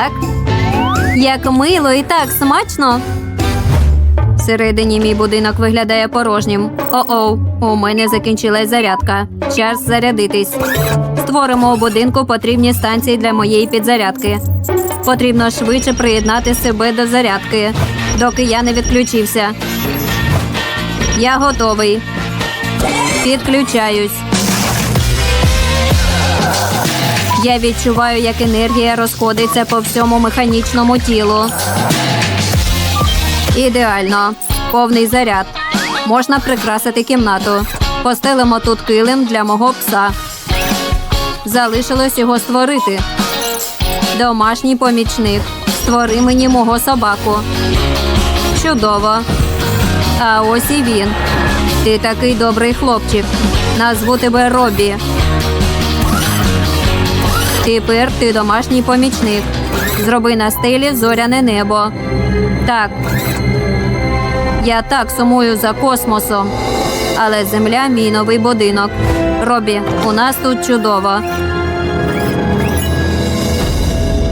Так. Як мило і так смачно. Всередині мій будинок виглядає порожнім. О-оу, у мене закінчилась зарядка. Час зарядитись. Створимо у будинку потрібні станції для моєї підзарядки. Потрібно швидше приєднати себе до зарядки, доки я не відключився. Я готовий. Підключаюсь. Я відчуваю, як енергія розходиться по всьому механічному тілу. Ідеально. Повний заряд. Можна прикрасити кімнату. Постелимо тут килим для мого пса. Залишилось його створити. Домашній помічник. Створи мені мого собаку. Чудово. А ось і він. Ти такий добрий хлопчик. Назву тебе Робі. Тепер ти домашній помічник. Зроби на стелі зоряне небо. Так. Я так сумую за космосом. Але земля мій новий будинок. Робі, у нас тут чудово.